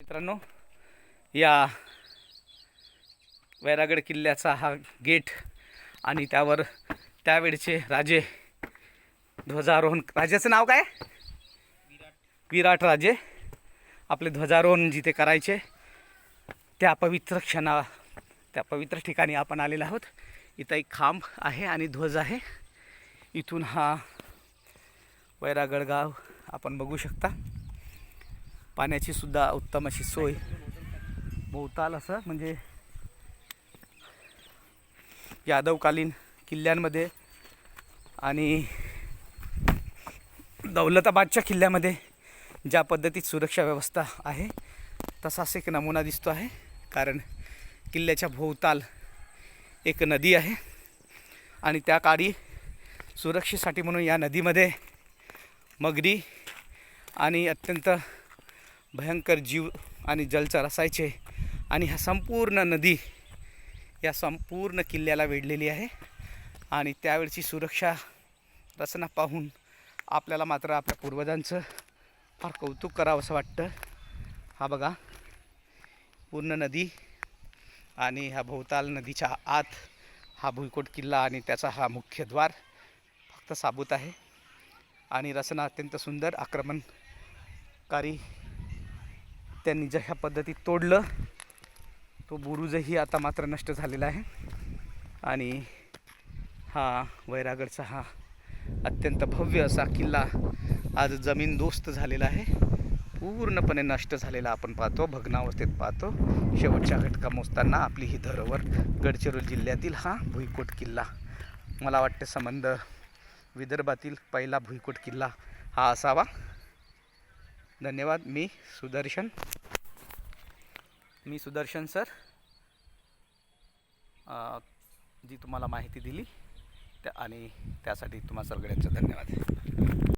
मित्रांनो या वैरागड किल्ल्याचा हा गेट आणि त्यावर त्यावेळचे राजे ध्वजारोहण राजाचं नाव काय? विराट राजे. आपले ध्वजारोहण जिथे करायचे त्या पवित्र क्षणा त्या पवित्र ठिकाणी आपण आलेलो आहोत. इथं एक खांब आहे आणि ध्वज आहे. इथून हा वैरागड गाव आपण बघू शकता. पाण्याची सुद्धा उत्तम अशी सोय. भोवताल असं म्हणजे यादवकालीन किल्ल्यांमध्ये आणि दौलताबादच्या किल्ल्यामध्ये ज्या पद्धतीत सुरक्षा व्यवस्था आहे तसाच एक नमुना दिसतो आहे. कारण किल्ल्याच्या भोवताल एक नदी आहे आणि त्या काळी सुरक्षेसाठी म्हणून या नदीमध्ये मगरी आणि अत्यंत भयंकर जीव आणि जलचर असायचे आणि हा संपूर्ण नदी या संपूर्ण किल्ल्याला वेढलेली आहे. आणि त्यावेळची सुरक्षा रचना पाहून आपल्याला मात्र आपल्या पूर्वजांचं फार कौतुक करावं असं वाटतं. हा बघा पूर्ण नदी आणि ह्या भोवताल नदीच्या आत हा भुईकोट किल्ला आणि त्याचा हा मुख्य द्वार फक्त साबूत आहे. आणि रचना अत्यंत सुंदर आक्रमणकारी त्यांनी ज्या ह्या पद्धतीत तोडलं तो बुरुजही आता मात्र नष्ट झालेला आहे. आणि हा वैरागडचा हा अत्यंत भव्य असा किल्ला आज जमीनदोस्त झालेला आहे. पूर्णपणे नष्ट झालेला आपण पाहतो भग्नावस्थेत पाहतो. शेवटच्या घटका मोजताना आपली ही धरोवर गडचिरोली जिल्ह्यातील हा भुईकोट किल्ला. मला वाटते संबंध विदर्भातील पहिला भुईकोट किल्ला हा असावा. धन्यवाद मी सुदर्शन. मी सुदर्शन सर. जी तुम्हाला माहिती दिली त्या आणि त्यासाठी तुम्हा सगळ्यांचं धन्यवाद.